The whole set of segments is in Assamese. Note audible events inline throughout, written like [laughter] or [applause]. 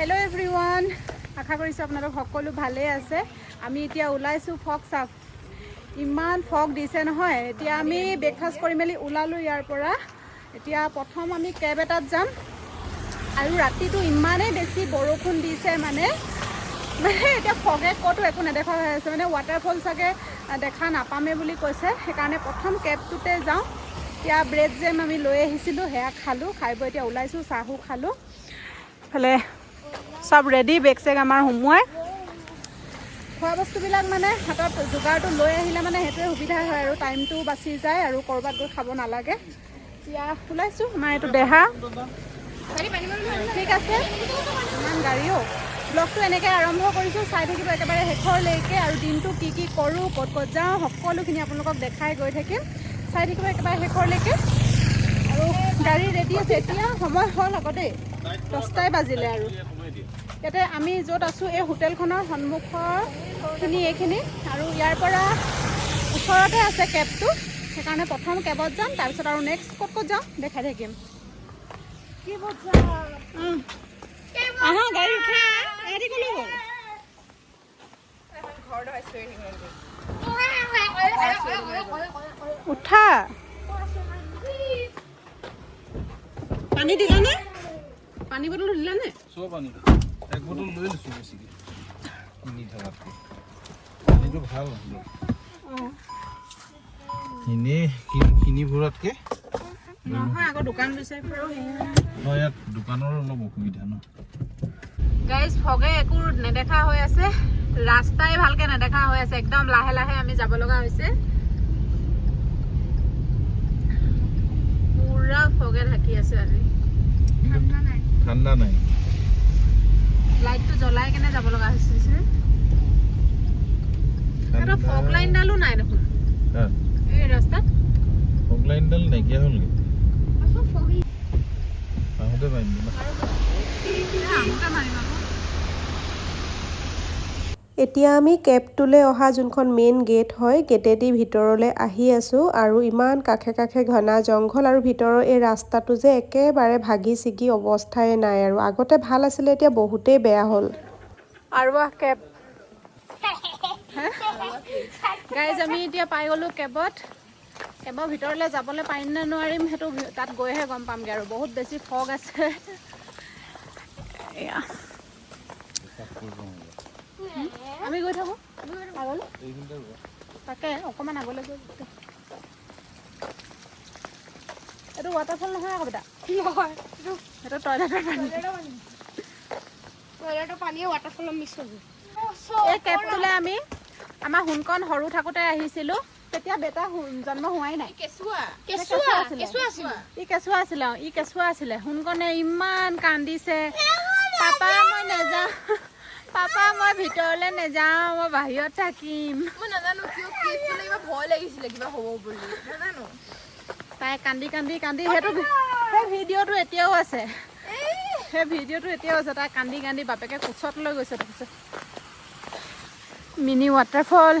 হেল্ল' এভৰি ওৱান আশা কৰিছোঁ আপোনালোক সকলো ভালেই আছে। আমি এতিয়া ওলাইছোঁ ফগ চাপ ইমান ফগ দিছে নহয়। এতিয়া আমি ব্ৰেকফাষ্ট কৰি মেলি ওলালোঁ ইয়াৰ পৰা। এতিয়া প্ৰথম আমি কেব এটাত যাম। আৰু ৰাতিটো ইমানেই বেছি বৰষুণ দিছে মানে। মানে এতিয়া ফগে ক'তো একো নেদেখা হৈ আছে। মানে ৱাটাৰফল চাগে দেখা নাপামেই বুলি কৈছে। সেইকাৰণে প্ৰথম কেবটোতে যাওঁ। এতিয়া ব্ৰেড জেম আমি লৈ আহিছিলোঁ সেয়া খালোঁ। খাই বৈ এতিয়া ওলাইছোঁ চাহো খালোঁ। এইফালে চব ৰেডি বেগ চেগ আমাৰ সোমোৱাই। খোৱা বস্তুবিলাক মানে হাতত যোগাৰটো লৈ আহিলে মানে সেইটোৱে সুবিধা হয় আৰু টাইমটোও বাচি যায় আৰু ক'ৰবাত গৈ খাব নালাগে। এতিয়া ওলাইছোঁ আমাৰ এইটো দেহা। ঠিক আছে। ইমান গাড়ীও ব্লগটো এনেকৈ আৰম্ভ কৰিছোঁ চাই থাকিব একেবাৰে শেষৰলৈকে আৰু দিনটো কি কি কৰোঁ ক'ত ক'ত যাওঁ সকলোখিনি আপোনালোকক দেখাই গৈ থাকিম। চাই থাকিব একেবাৰে শেষৰলৈকে। আৰু গাড়ী ৰেডি আছে এতিয়া সময় হ'ল আকৌ দেই দহটাই বাজিলে আৰু। ইয়াতে আমি য'ত আছোঁ এই হোটেলখনৰ সন্মুখৰখিনি এইখিনি আৰু ইয়াৰ পৰা ওচৰতে আছে কেবটো। সেইকাৰণে প্ৰথম কেবত যাম তাৰপিছত আৰু নেক্সট ক'ত ক'ত যাওঁ দেখাই থাকিম। আহা গাড়ী উঠা এহেঁতি ক'লৈ গ'ল উঠা। পানী দিলানে? পানী বটল দিলানে চব আনি এক বটল লৈ লৈছোঁ বেছিকৈ। কিনি থকাতকৈ পানীটো ভাল এনেই কিনি কিনি ফুৰাতকৈ। নহয় আকৌ দোকান বিচাৰি ফুৰো মই ইয়াত দোকানৰ অলপ অসুবিধা ন। গাইজ ফগে একো নেদেখা হৈ আছে। ৰাস্তাই ভালকে নেদেখা হৈ আছে। একদম লাহে লাহে আমি যাব লগা হৈছে। পুৰা ফগে ঢাকি আছে আজি। ঠাণ্ডা নাই। লাইটটো জ্বলাই কেনে যাব লগা হৈছে। এটা ফগ লাইনডালো নাই দেখোন। এই ৰাস্তাত? ফগ লাইনডাল নাইকিয়া হ'লগৈ। আহোঁতে পাৰিম। এতিয়া আমি কেবটোলৈ অহা যোনখন মেইন গেট হয় গেটেদি ভিতৰলৈ আহি আছোঁ আৰু ইমান কাষে কাষে ঘনা জংঘল আৰু ভিতৰৰ এই ৰাস্তাটো যে একেবাৰে ভাগি ছিগি অৱস্থাই নাই আৰু আগতে ভাল আছিলে এতিয়া বহুতেই বেয়া হ'ল। আৰু কেব। গাইজ আমি এতিয়া পাই গ'লোঁ কেবত। কেবৰ ভিতৰলৈ যাবলৈ পাৰিম নে নোৱাৰিম সেইটো তাত গৈহে গম পামগৈ আৰু বহুত বেছি ফগ আছে। এয়া। আমি গৈ থাকোঁ। আগলৈ? তাকে অকণমান আগলৈ গৈ এইটো ৱাটাৰফল নহয় আকৌ বেটা। [laughs] সেইটো টয়লেটৰ পানী। এই কেবটোলৈ আমি আমাৰ সোণকণ সৰু থাকোঁতে আহিছিলোঁ। তেতিয়া বেটা জন্ম হোৱাই নাই। ই কেঁচুৱা আছিলে ই কেঁচুৱা আছিলে। সোণকণে ইমান কান্দিছে। পাপা মই নাযাওঁ। পাপা মই ভিতৰলৈ নাযাওঁ মই বাহিৰত থাকিম। মই নাজানো কিয় কিবা ভয় লাগিছিলে কিবা হ'ব বুলি নাজানো। তাই কান্দি কান্দি কান্দি সেইটো সেই ভিডিঅ'টো এতিয়াও আছে। সেই ভিডিঅ'টো এতিয়াও আছে তাই কান্দি কান্দি বাপেকে কোচত লৈ গৈছে তাৰপিছত মিনি ৱাটাৰফল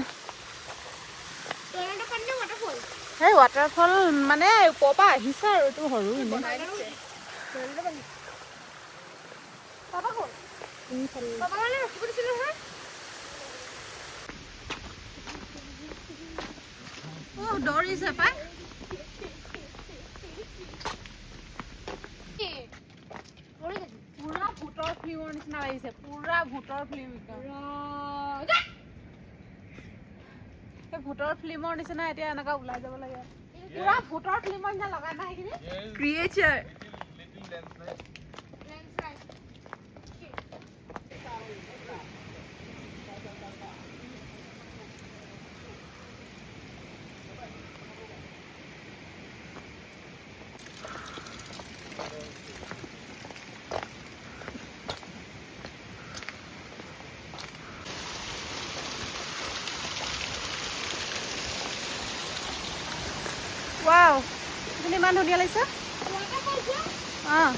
সেই ৱাটাৰফল মানে ওপৰৰ পৰা আহিছে আৰু এইটো সৰু এনেই অ দৌৰিছে পাই পুৰা ভূতৰ ফিল্মৰ নিচিনা লাগিছে পুৰা ভূতৰ ফিল্ম সেই ভূতৰ ফিল্মৰ নিচিনা এতিয়া এনেকুৱা ওলাই যাব লাগে পুৰা ভূতৰ ফিল্মৰ নিচিনা লগা নাই সেইখিনি ক্ৰিয়েচাৰ ৱাও এইখিনি ইমান ধুনীয়া লাগিছে অঁ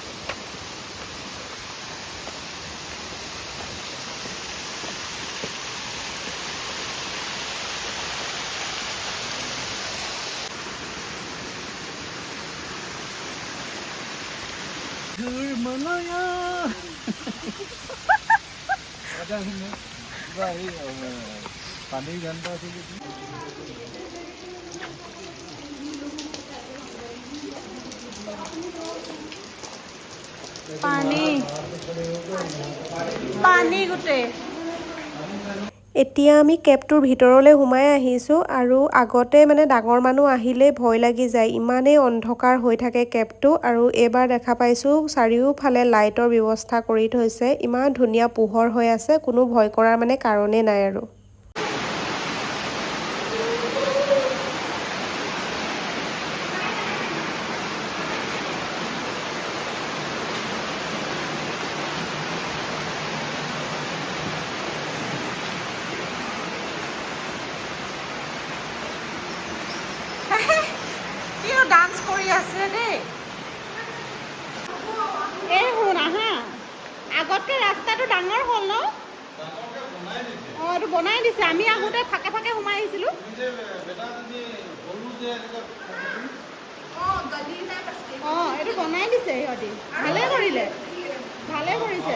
Himalaya এটা আহিলে কিবা এই আহ, পানীৰ গান এটা আছিল এতিয়া আমি কেবটোৰ ভিতৰলৈ সোমাই আহিছোঁ আৰু আগতে মানে ডাঙৰ মানুহ আহিলেই ভয় লাগি যায়। ইমানেই অন্ধকাৰ হৈ থাকে কেবটো আৰু এইবাৰ দেখা পাইছোঁ চাৰিওফালে লাইটৰ ব্যৱস্থা কৰি থৈছে। ইমান ধুনীয়া পোহৰ হৈ আছে কোনো ভয় কৰাৰ মানে কাৰণেই নাই আৰু কিয় ডান্স কৰি আছে দেই এই শুন আহা আগতকে ৰাস্তাটো ডাঙৰ হ'ল ন অঁ এইটো বনাই দিছে আমি আহোঁতে ফাকে ফাকে সোমাই আহিছিলোঁ অঁ এইটো বনাই দিছে সিহঁতি ভালে কৰিলে ভালে কৰিছে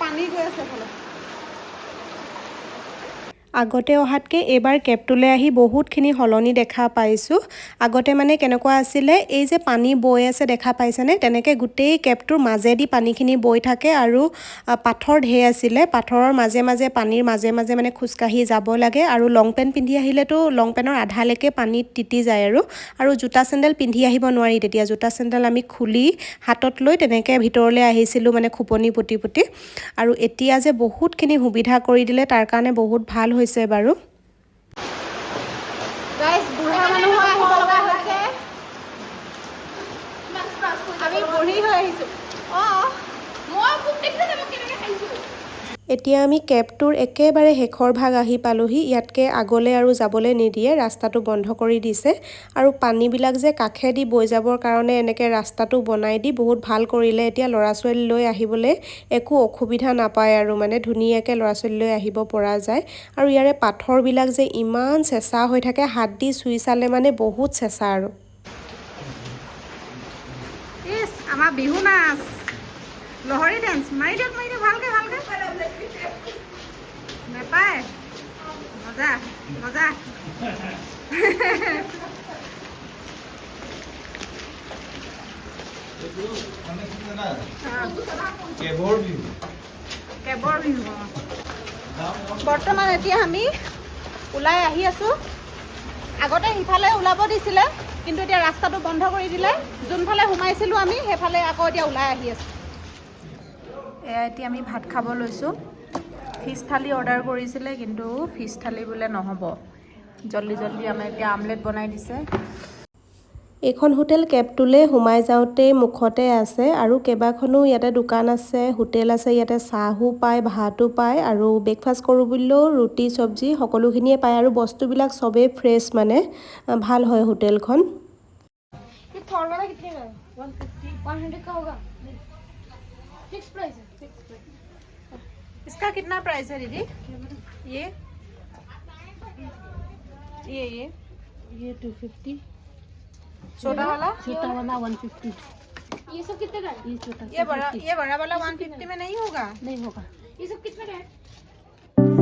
পানী গৈ আছে ফালে আগতে অহাতকৈ এইবাৰ কেবটোলৈ আহি বহুতখিনি সলনি দেখা পাইছোঁ। আগতে মানে কেনেকুৱা আছিলে এই যে পানী বৈ আছে দেখা পাইছেনে? তেনেকৈ গোটেই কেবটোৰ মাজেদি পানীখিনি বৈ থাকে আৰু পাথৰ ঢেৰ আছিলে। পাথৰৰ মাজে মাজে পানীৰ মাজে মাজে মানে খোজকাঢ়ি যাব লাগে আৰু লং পেণ্ট পিন্ধি আহিলেতো লং পেণ্টৰ আধালৈকে পানীত তিতি যায় আৰু আৰু জোতা চেণ্ডেল পিন্ধি আহিব নোৱাৰি তেতিয়া। জোতা চেণ্ডেল আমি খুলি হাতত লৈ তেনেকৈ ভিতৰলৈ আহিছিলোঁ মানে খোপনি পুতি পুতি। আৰু এতিয়া যে বহুতখিনি সুবিধা কৰি দিলে তাৰ কাৰণে বহুত ভাল হৈছে বাৰু গাইজ বুঢ়া মানুহো আহিব লগা হৈছে আমি বুঢ়ী হৈ আহিছোঁ অঁ মই মোক দেখিছে মই কেনেকে খাইছো এতিয়া আমি কেবটোৰ একেবাৰে শেষৰ ভাগ আহি পালোহি। ইয়াতকৈ আগলৈ আৰু যাবলৈ নিদিয়ে ৰাস্তাটো বন্ধ কৰি দিছে। আৰু পানীবিলাক যে কাষেদি বৈ যাবৰ কাৰণে এনেকৈ ৰাস্তাটো বনাই দি বহুত ভাল কৰিলে এতিয়া ল'ৰা ছোৱালী লৈ আহিবলৈ একো অসুবিধা নাপায় আৰু মানে ধুনীয়াকৈ ল'ৰা ছোৱালী লৈ আহিব পৰা যায়। আৰু ইয়াৰে পাথৰবিলাক যে ইমান চেঁচা হৈ থাকে হাত দি চুই চালে মানে বহুত চেঁচা আৰু। আমাৰ বিহু নাচ। লহৰী ডেন্স মাৰি দিয়ক মাৰি দিয়ক ভালকৈ ভালকৈ। মজা মজা। কেবৰ বিহু। বৰ্তমান এতিয়া আমি ওলাই আহি আছোঁ। আগতে সিফালে ওলাব দিছিলে কিন্তু এতিয়া ৰাস্তাটো বন্ধ কৰি দিলে। যোনফালে সোমাইছিলোঁ আমি সেইফালে আকৌ এতিয়া ওলাই আহি আছোঁ। এয়া এতিয়া আমি ভাত খাব লৈছোঁ। ফিছ থালি অৰ্ডাৰ কৰিছিলে কিন্তু ফিছ থালি বোলে নহ'ব জল্দি জল্দি আমাৰ এতিয়া আমলেট বনাই দিছে এইখন হোটেল কেবটোলৈ সোমাই যাওঁতেই মুখতে আছে আৰু কেইবাখনো ইয়াতে দোকান আছে হোটেল আছে ইয়াতে চাহো পায় ভাতো পায় আৰু ব্ৰেকফাষ্ট কৰোঁ বুলিলেও ৰুটি চব্জি সকলোখিনিয়ে পায় আৰু বস্তুবিলাক চবেই ফ্ৰেছ মানে আহ, ভাল হয় হোটেলখন ये थर्ड वाला कितने का है वन फिफ्टी वन हंड्रेड का होगा फिक्स प्राइस है फिक्स प्राइस इसका कितना प्राइस है दीदी? ये? ये ये। ये टू फिफ्टी छोटा वाला? छोटा वाला वन फिफ्टी ये सब कितने का है? ये छोटा ये बड़ा ये बड़ा वाला 150 में नहीं होगा? नहीं होगा। ये सब कितने का है?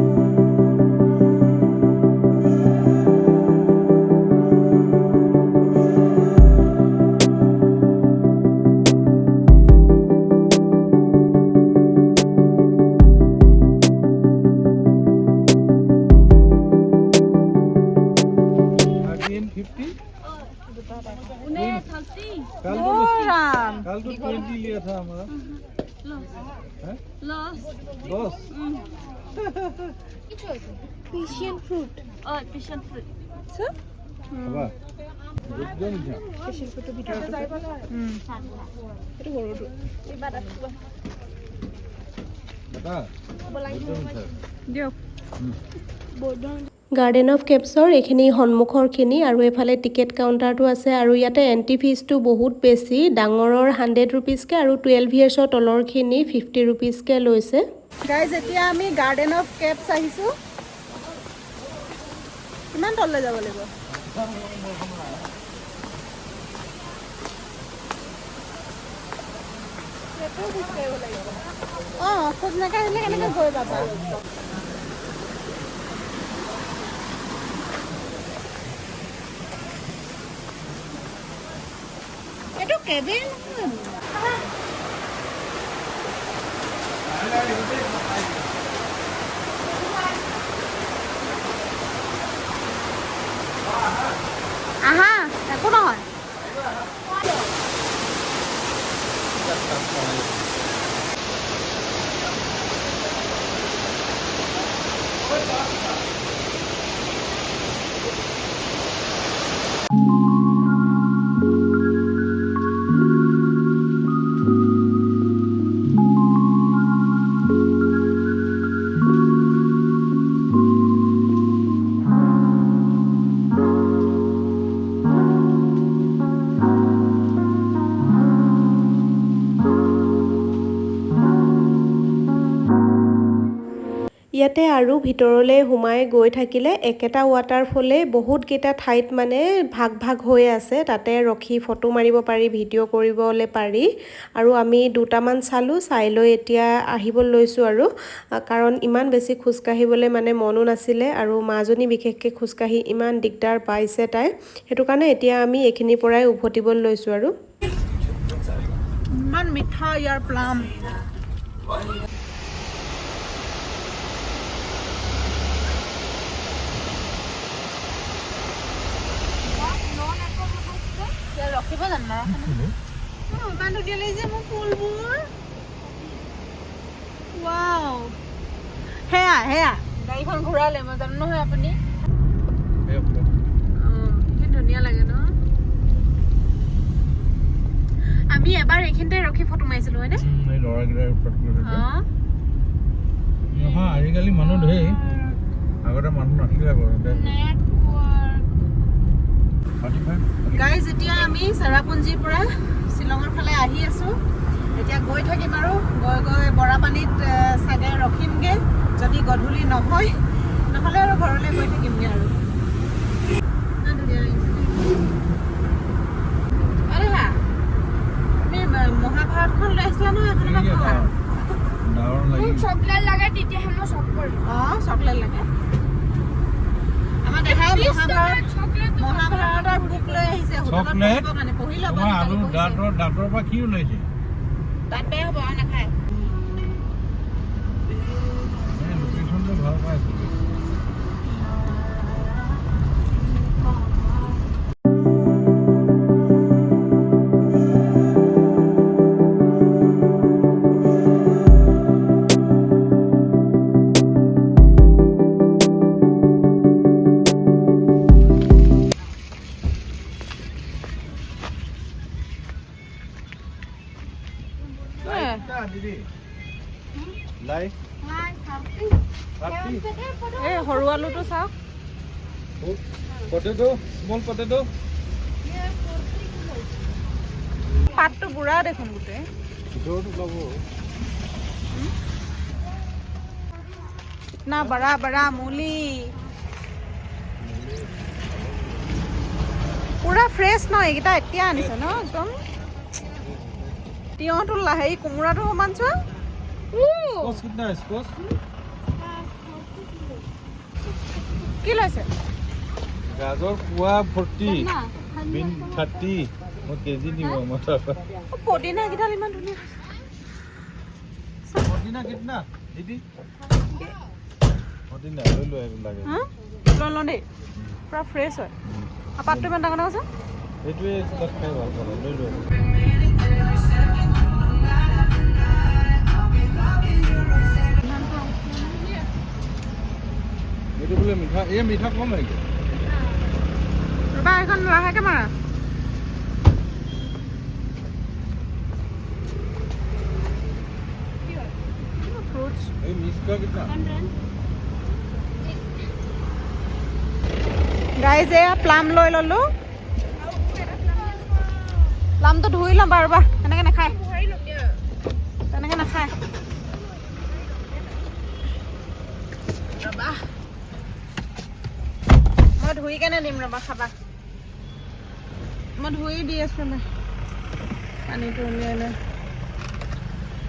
Asian fruit O Asian fruit so garden of কেপছৰ এইখিনি সন্মুখৰখিনি আৰু এফালে টিকেট কাউণ্টাৰটো আছে আৰু ইয়াতে এণ্ট্ৰি ফিজটো বহুত বেছি। ডাঙৰৰ হাণ্ড্ৰেড ৰুপিজকৈ আৰু টুৱেল্ভ ইয়েৰ্ছৰ তলৰখিনি ফিফটি ৰুপিজকৈ লৈছে। গাইজ এতিয়া আমি গাৰ্ডেন অফ কেপছ আহিছোঁ। কিমান তললৈ যাব লাগিব অঁ খোজ নাকাঢ়িলে কেনেকৈ গৈ পাবা। এইটো কেবিন আহা একো নহয় ইয়াতে আৰু ভিতৰলৈ সোমাই গৈ থাকিলে একেটা ৱাটাৰফলেই বহুতকেইটা ঠাইত মানে ভাগ ভাগ হৈ আছে। তাতে ৰখি ফটো মাৰিব পাৰি ভিডিঅ' কৰিবলৈ পাৰি। আৰু আমি দুটামান চালোঁ চাই লৈ এতিয়া আহিব লৈছোঁ আৰু। কাৰণ ইমান বেছি খোজকাঢ়িবলৈ মানে মনো নাছিলে আৰু মাজনী বিশেষকৈ খোজকাঢ়ি ইমান দিগদাৰ পাইছে তাই। সেইটো কাৰণে এতিয়া আমি এইখিনিৰ পৰাই উভতিবলৈ লৈছোঁ আৰু। ইমান মিঠা ইয়াৰ প্লাম ৰখিব জানো ইমান ধুনীয়া লাগিছে মোৰ ফুলবোৰ। ৱাও সেয়া সেয়া। গাড়ীখন ঘূৰালে মই জানো নহয় আপুনি। অঁ কি ধুনীয়া লাগে ন? আমি এবাৰ এইখিনিতে ৰখি ফটো মাৰিছিলো হয়নে? আজিকালি মানুহ ধেৰ আগতে মানুহ নাছিলে আকৌ গাইজ এতিয়া আমি চেৰাপুঞ্জীৰ পৰা শ্বিলঙৰ ফালে আহি আছোঁ। এতিয়া গৈ থাকিম আৰু। গৈ গৈ বৰাপানীত চাগে ৰখিমগৈ। যদি গধূলি নহয় নহ'লে আৰু ঘৰলৈ গৈ থাকিমগৈ আৰু। হা, তুমি মহাভাৰতখন লৈ আহিছিলা নহয় এখনৰ পৰা? কোৱা ডাঙৰ লাগি। চকলেট লাগে তেতিয়াহে মই চব কৰিম। অঁ চকলেট লাগে। আমাৰ দেহাই মহাভাৰত দাঁতৰ পৰা কি ওলাইছে? লোকেশ্যনটো ভালো পাইছিলোঁ পটেটো স্মল পটেটো পাতটো বুঢ়া দেখোন গোটেই ভিতৰটো ল'ব। না বৰা বৰা মুলি। পুৰা ফ্ৰেছ ন এইকেইটা এতিয়া আনিছে ন একদম? তিয়হটো লা- হেৰি কোমোৰাটো সমান চোৱা। স্কচ কিतना স্কচ। কি লৈছে? গাজৰ পোৱা ফৰ্টি বিন থাৰ্টি মই কেজি নিব মই তাৰপৰা। পদিনা কেইডাল ইমান ধুনীয়া। পদিনা কিतना দিদি পদিনা লৈ লোৱা এইবোৰ লাগে। লৈ লওঁ দেই। পুৰা ফ্ৰেছ হয়। আৰু পাতটো ইমান ডাঙৰ ডাঙৰ আছে? এইটোৱে তাত খাই ভালো পালে লৈ লোৱা এইটো বোলে মিঠা এই মিঠা কম নেকি? ৰবা এখন লাহেকে মাৰা ফ্ৰুটছ এই মিষ্টা কিतना গাইজ এয়া প্লাম লৈ ল'লো প্লামটো ধুই ল'ম বাৰু ৰবা এনেকে নাখায় তেনেকে নাখায় মই ধুই কেনে দিম ৰবা খাবা মই ধুই দি আছো নাই পানীটো উলিয়াই লৈ।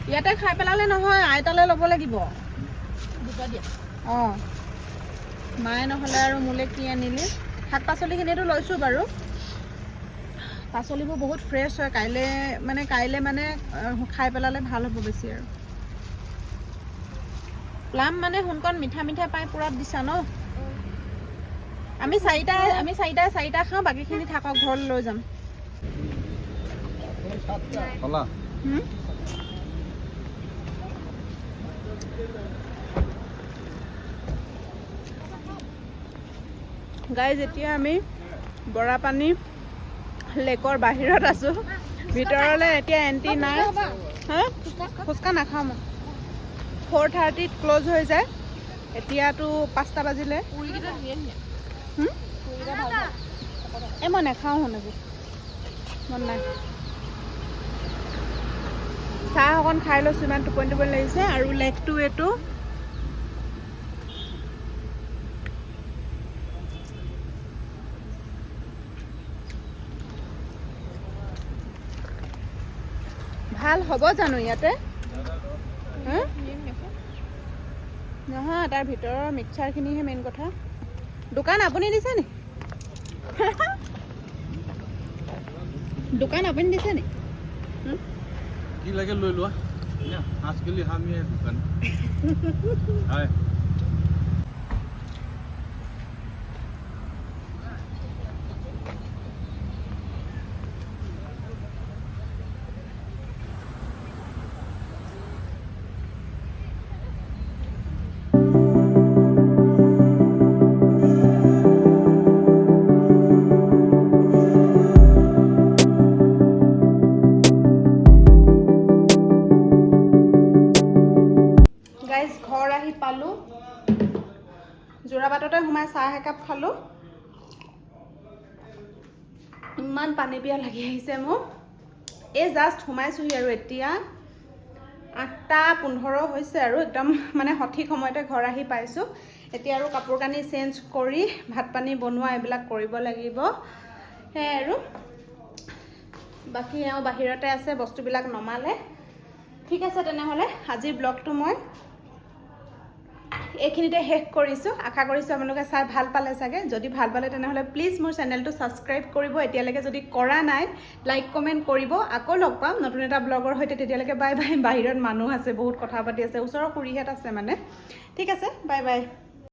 ইয়াতে খাই পেলালে নহয় আইতালৈ ল'ব লাগিব। অঁ। মায়ে নহ'লে আৰু মোলৈ কি আনিলি? শাক পাচলিখিনিতো লৈছোঁ বাৰু। পাচলিবোৰ বহুত ফ্ৰেছ হয় কাইলৈ মানে কাইলৈ মানে খাই পেলালে ভাল হ'ব বেছি আৰু। প্লাম মানে সোনকণ মিঠা মিঠা পাই পূৰঠ দিছা ন? আমি চাৰিটা আমি চাৰিটাই চাৰিটা খাওঁ বাকীখিনি থাকক ঘৰলৈ লৈ যাম? গাইজ এতিয়া আমি বৰাপানী লেকৰ বাহিৰত আছোঁ। ভিতৰলৈ এতিয়া এণ্ট্ৰি নাই। হা? ফুচকা নাখাওঁ মই। ফ'ৰ থাৰ্টিত ক্ল'জ হৈ যায়। এতিয়াতো পাঁচটা বাজিলে। এই মই নাখাওঁ শুনিব মন নাই। চাহ অকণ খাই লৈছোঁ ইমান টোপনি টোপনি লাগিছে আৰু লেগটো এইটো। ভাল হ'ব জানো ইয়াতে? নহয় তাৰ ভিতৰৰ মিক্সাৰখিনিহে মেইন কথা। দোকান আপুনি দিছে নি দোকান আপুনি দিছে নি কি লাগে লৈ লোৱা আজিকালি আমি দোকান হয় যোৰাবাটতে সোমাই চাহ একাপ খালোঁ। ইমান পানী পিয়া লাগি আহিছে মোক এই জাষ্ট সোমাইছোহি আৰু এতিয়া। আঠটা পোন্ধৰ হৈছে আৰু একদম মানে সঠিক সময়তে ঘৰ আহি পাইছোঁ। এতিয়া আৰু কাপোৰ কানি চেঞ্জ কৰি ভাত পানী বনোৱা এইবিলাক কৰিব লাগিব। সেয়াই আৰু। বাকী এওঁ বাহিৰতে আছে বস্তুবিলাক নমালে। ঠিক আছে তেনেহ'লে আজিৰ ব্লগটো মই এইখিনিতে শেষ কৰিছোঁ। আশা কৰিছোঁ আপোনালোকে চাই ভাল পালে চাগে। যদি ভাল পালে তেনেহ'লে প্লিজ মোৰ চেনেলটো ছাবস্ক্ৰাইব কৰিব। এতিয়ালৈকে যদি কৰা নাই লাইক কমেণ্ট কৰিব। আকৌ লগ পাম। নতুন এটা ব্লগৰ সৈতে তেতিয়ালৈকে বাই বাই বাহিৰত মানুহ আছে বহুত কথা পাতি আছে ওচৰৰ খুৰীহেঁত আছে মানে। ঠিক আছে বাই বাই